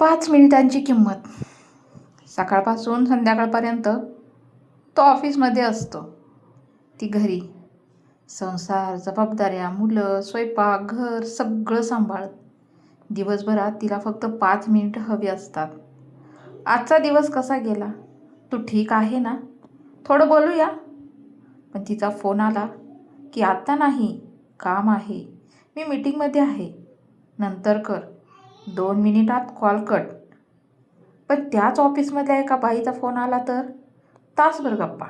पाच मिनिटांची किंमत. सकाळपासून संध्याकाळपर्यंत तो ऑफिसमध्ये असतो. ती घरी. संसार जबाबदाऱ्या मुलं स्वयंपाक घर सगळं सांभाळत. दिवसभरात तिला फक्त पाच मिनिट हवी असतात. आजचा दिवस कसा गेला? तू ठीक आहे ना? थोडं बोलूया? पण तिचा फोन आला की आत्ता नाही. काम आहे. मी मीटिंगमध्ये आहे. नंतर कर. दोन मिनिटात कॉल कट. पण त्याच ऑफिसमधल्या एका बाईचा फोन आला तर? तासभर गप्पा.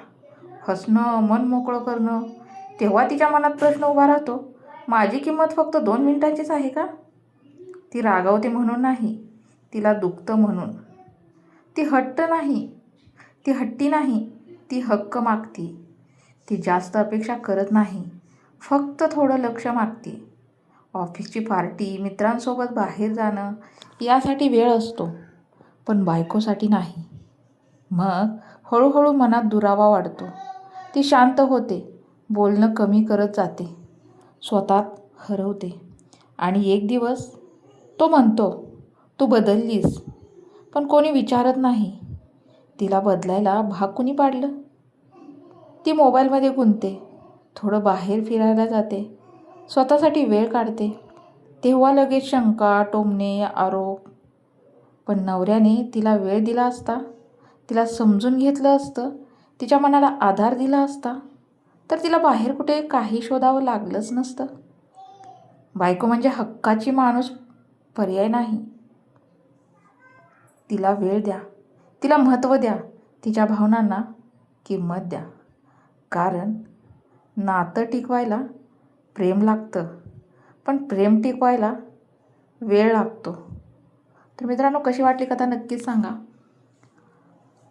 हसणं मन मोकळं करणं. तेव्हा तिच्या मनात प्रश्न उभा राहतो माझी किंमत फक्त दोन मिनिटांचीच आहे का? ती रागावते म्हणून नाही तिला दुखतं म्हणून. ती हट्ट नाही ती हट्टी नाही ती हक्क मागती. ती जास्त अपेक्षा करत नाही फक्त थोडं लक्ष मागते. ऑफिसची पार्टी मित्रांसोबत बाहेर जाणं यासाठी वेळ असतो. पण बायकोसाठी नाही. मग हळूहळू मनात दुरावा वाढतो. ती शांत होते. बोलणं कमी करत जाते. स्वतःत हरवते. आणि एक दिवस तो म्हणतो तू बदललीस. पण कोणी विचारत नाही. तिला बदलायला भाग कुणी पाडलं? ती मोबाईलमध्ये गुंतते. थोडं बाहेर फिरायला जाते. स्वतःसाठी वेळ काढते. तेव्हा लगेच शंका टोमणे आरोप. पण नवऱ्याने तिला वेळ दिला असता तिला समजून घेतलं असतं तिच्या मनाला आधार दिला असता तर तिला बाहेर कुठे काही शोधावं लागलंच नसतं. बायको म्हणजे हक्काची माणूस पर्याय नाही. तिला वेळ द्या. तिला महत्त्व द्या. तिच्या भावनांना किंमत द्या. कारण नातं टिकवायला प्रेम लागतं. पण प्रेम टिकवायला वेळ लागतो. तर मित्रांनो कशी वाटली कथा नक्कीच सांगा.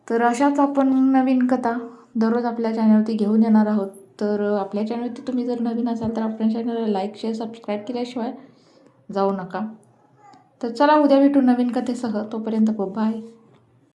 तर अशाच आपण नवीन कथा दररोज आपल्या चॅनलवरती घेऊन येणार आहोत. तर आपल्या चॅनलवरती तुम्ही जर नवीन असाल तर आपल्या चॅनलला लाईक शेअर सबस्क्राईब केल्याशिवाय जाऊ नका. तर चला उद्या भेटू नवीन कथेसह. तोपर्यंत बाय